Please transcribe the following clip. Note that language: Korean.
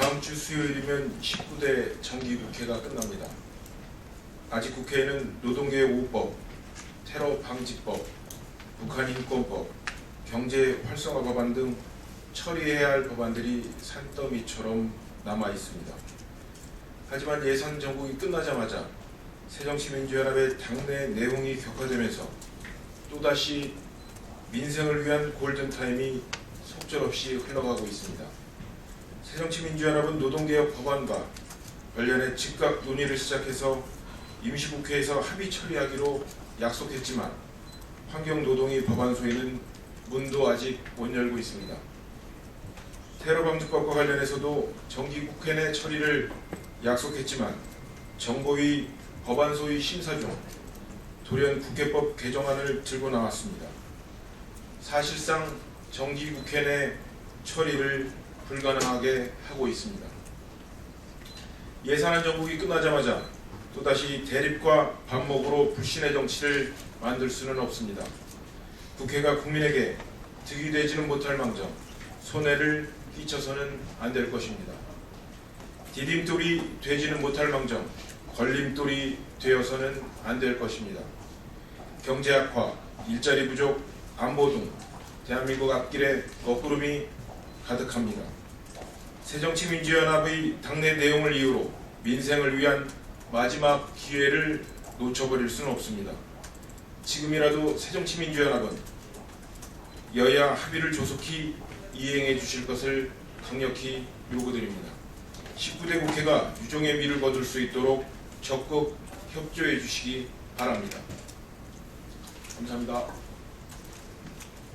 다음 주 수요일이면 19대 정기 국회가 끝납니다. 아직 국회에는 노동계 5법, 테러 방지법, 북한 인권법, 경제 활성화 법안 등 처리해야 할 법안들이 산더미처럼 남아 있습니다. 하지만 예산 전국이 끝나자마자 새정치민주연합의 당내 내용이 격화되면서 또다시 민생을 위한 골든타임이 속절없이 흘러가고 있습니다. 새정치민주연합은 노동개혁 법안과 관련해 즉각 논의를 시작해서 임시국회에서 합의 처리하기로 약속했지만 환경노동위 법안소위는 문도 아직 못 열고 있습니다. 테러방지법과 관련해서도 정기국회 내 처리를 약속했지만 정보위 법안소위 심사 중 돌연 국회법 개정안을 들고 나왔습니다. 사실상 정기국회 내 처리를 불가능하게 하고 있습니다. 예산안 정국이 끝나자마자 또다시 대립과 반목으로 불신의 정치를 만들 수는 없습니다. 국회가 국민에게 득이 되지는 못할 망정 손해를 끼쳐서는 안 될 것입니다. 디딤돌이 되지는 못할 망정 걸림돌이 되어서는 안 될 것입니다. 경제 악화, 일자리 부족, 안보 등 대한민국 앞길에 먹구름이 가득합니다. 새정치민주연합의 당내 내용을 이유로 민생을 위한 마지막 기회를 놓쳐버릴 수는 없습니다. 지금이라도 새정치민주연합은 여야 합의를 조속히 이행해 주실 것을 강력히 요구드립니다. 19대 국회가 유종의 미를 거둘 수 있도록 적극 협조해 주시기 바랍니다. 감사합니다.